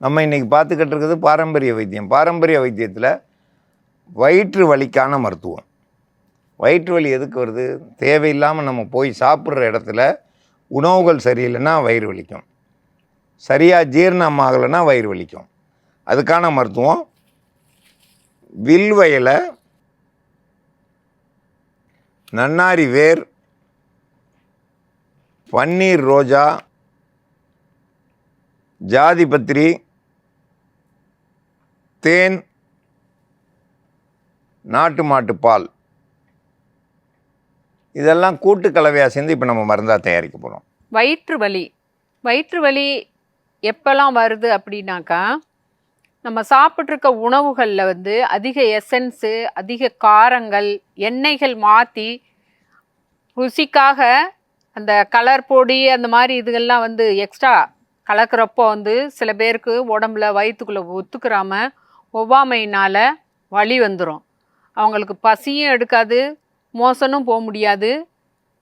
நம்ம இன்றைக்கி பார்த்துக்கிட்டு இருக்கிறது பாரம்பரிய வைத்தியம். பாரம்பரிய வைத்தியத்தில் வயிற்று வலிக்கான மருத்துவம். வயிற்று வலி எதுக்கு வருது? தேவையில்லாமல் நம்ம போய் சாப்பிட்ற இடத்துல உணவுகள் சரியில்லைன்னா வயிறு வலிக்கும். சரியாக ஜீரணம் ஆகலைன்னா வயிறு வலிக்கும். அதுக்கான மருத்துவம் வில்வ நன்னாரி வேர் பன்னீர் ரோஜா ஜாதிபத்திரி தேன் நாட்டு மாட்டுப்பால் இதெல்லாம் கூட்டு கலவையாக சேர்ந்து இப்போ நம்ம மருந்தாக தயாரிக்க போகிறோம் வயிற்று வலி. வயிற்று வலி எப்போல்லாம் வருது அப்படின்னாக்கா நம்ம சாப்பிட்ருக்க உணவுகளில் வந்து அதிக எசன்ஸு அதிக காரங்கள் எண்ணெய்கள் மாற்றி ருசிக்காக அந்த கலர் பொடி அந்த மாதிரி இதுகள்லாம் வந்து எக்ஸ்ட்ரா கலக்கிறப்போ வந்து சில பேருக்கு உடம்புல வயிற்றுக்குள்ளே ஒத்துக்கிறாமல் ஒவ்வாமையினால் வலி வந்துடும் அவங்களுக்கு பசியும் எடுக்காது மோசனும் போக முடியாது.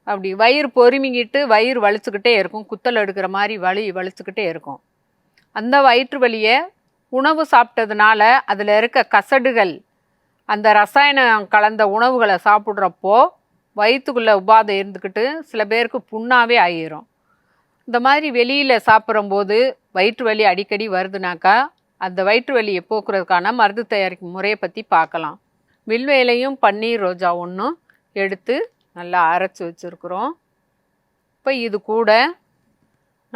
அப்படி வயிறு பொறுமிக்கிட்டு வயிறு வலிச்சுக்கிட்டே இருக்கும். குத்தல் எடுக்கிற மாதிரி வலி வலிச்சுக்கிட்டே இருக்கும். அந்த வயிற்று வலியை உணவு சாப்பிட்டதுனால அதில் இருக்க கசடுகள் அந்த ரசாயனம் கலந்த உணவுகளை சாப்பிட்றப்போ வயிற்றுக்குள்ளே உபாதை இருந்துக்கிட்டு சில பேருக்கு புண்ணாவே ஆகிரும் இந்த மாதிரி வெளியில் சாப்பிடும்போது வயிற்று வலி அடிக்கடி வருதுனாக்கா அந்த வயிற்று வலியை போக்குறதுக்கான மருந்து தயாரிக்கும் முறையை பற்றி பார்க்கலாம். வில்வேலையும் பன்னீர் ரோஜா ஒன்றும் எடுத்து நல்லா அரைச்சி வச்சுருக்குறோம். இப்போ இது கூட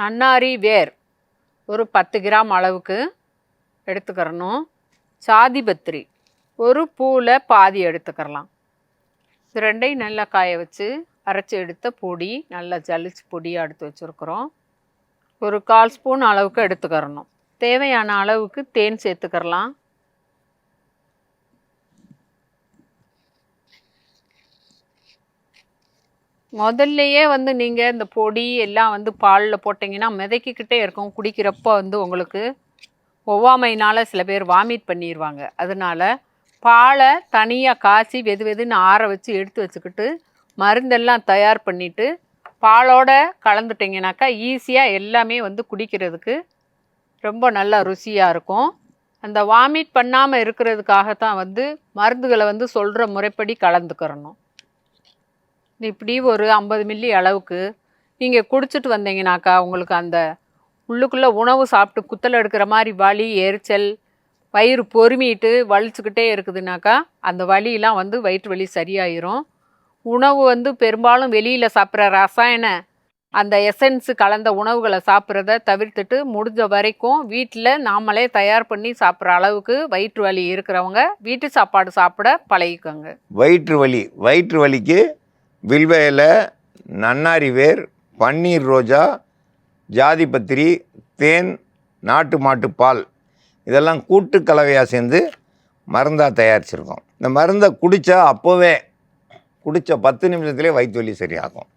நன்னாரி வேர் ஒரு பத்து கிராம் அளவுக்கு எடுத்துக்கிறணும். சாதிபத்திரி ஒரு பூவில் பாதி எடுத்துக்கிறலாம். இது ரெண்டையும் நல்லா காய வச்சு அரைச்சி எடுத்த பொடி நல்லா ஜலிச்சு பொடியாக எடுத்து வச்சுருக்குறோம். ஒரு கால் ஸ்பூன் அளவுக்கு எடுத்துக்கிறணும். தேவையான அளவுக்கு தேன் சேர்த்துக்கிறலாம். முதல்லையே வந்து நீங்கள் இந்த பொடி எல்லாம் வந்து பாலில் போட்டிங்கன்னா மிதக்கிக்கிட்டே இருக்கும். குடிக்கிறப்போ வந்து உங்களுக்கு ஒவ்வாமையினால் சில பேர் வாமிட் பண்ணிடுவாங்க அதனால பாலை தனியாக காய்ச்சி வெது வெதுன்னு ஆற வச்சு எடுத்து வச்சுக்கிட்டு மருந்தெல்லாம் தயார் பண்ணிவிட்டு பாலோட கலந்துட்டிங்கனாக்கா ஈஸியாக எல்லாமே வந்து குடிக்கிறதுக்கு ரொம்ப நல்லா ருசியாக இருக்கும். அந்த வாமிட் பண்ணாமல் இருக்கிறதுக்காகத்தான் வந்து மருந்துகளை வந்து சொல்கிற முறைப்படி கலந்துக்கிறணும். இப்படி ஒரு ஐம்பது மில்லி அளவுக்கு நீங்கள் குடிச்சிட்டு வந்தீங்கனாக்கா உங்களுக்கு அந்த உள்ளுக்குள்ளே உணவு சாப்பிட்டு குத்தல் எடுக்கிற மாதிரி வலி எரிச்சல் வயிறு பொறுமிட்டு வலிச்சுக்கிட்டே இருக்குதுனாக்கா அந்த வலியெலாம் வந்து வயிற்று வலி சரியாயிரும். உணவு வந்து பெரும்பாலும் வெளியில் சாப்பிட்ற ரசாயன அந்த எசன்ஸு கலந்த உணவுகளை சாப்பிட்றத தவிர்த்துட்டு முடிஞ்ச வரைக்கும் வீட்டில் நாமளே தயார் பண்ணி சாப்பிட்ற அளவுக்கு வயிற்று வலி இருக்கிறவங்க வீட்டு சாப்பாடு சாப்பிட பழகிக்கோங்க. வயிற்று வலி வயிற்று வலிக்கு வில்வையில் நன்னாரி வேர் பன்னீர் ரோஜா ஜாதிபத்திரி தேன் நாட்டு மாட்டு பால் இதெல்லாம் கூட்டு கலவையாக சேர்ந்து மருந்தாக தயாரிச்சிருக்கோம். இந்த மருந்தை குடித்தா அப்போவே குடித்த பத்து நிமிஷத்துலேயே வயிற்று வலி சரியாகும்.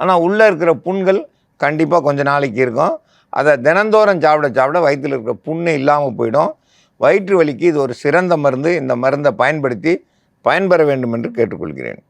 ஆனால் உள்ளே இருக்கிற புண்கள் கண்டிப்பாக கொஞ்ச நாளைக்கு இருக்கும். அதை தினந்தோறும் சாப்பிட சாப்பிட வயிற்றில் இருக்கிற புண்ணு இல்லாமல் போயிடும். வயிற்று வலிக்கு இது ஒரு சிறந்த மருந்து. இந்த மருந்தை பயன்படுத்தி பயன்பெற வேண்டும் என்று கேட்டுக்கொள்கிறேன்.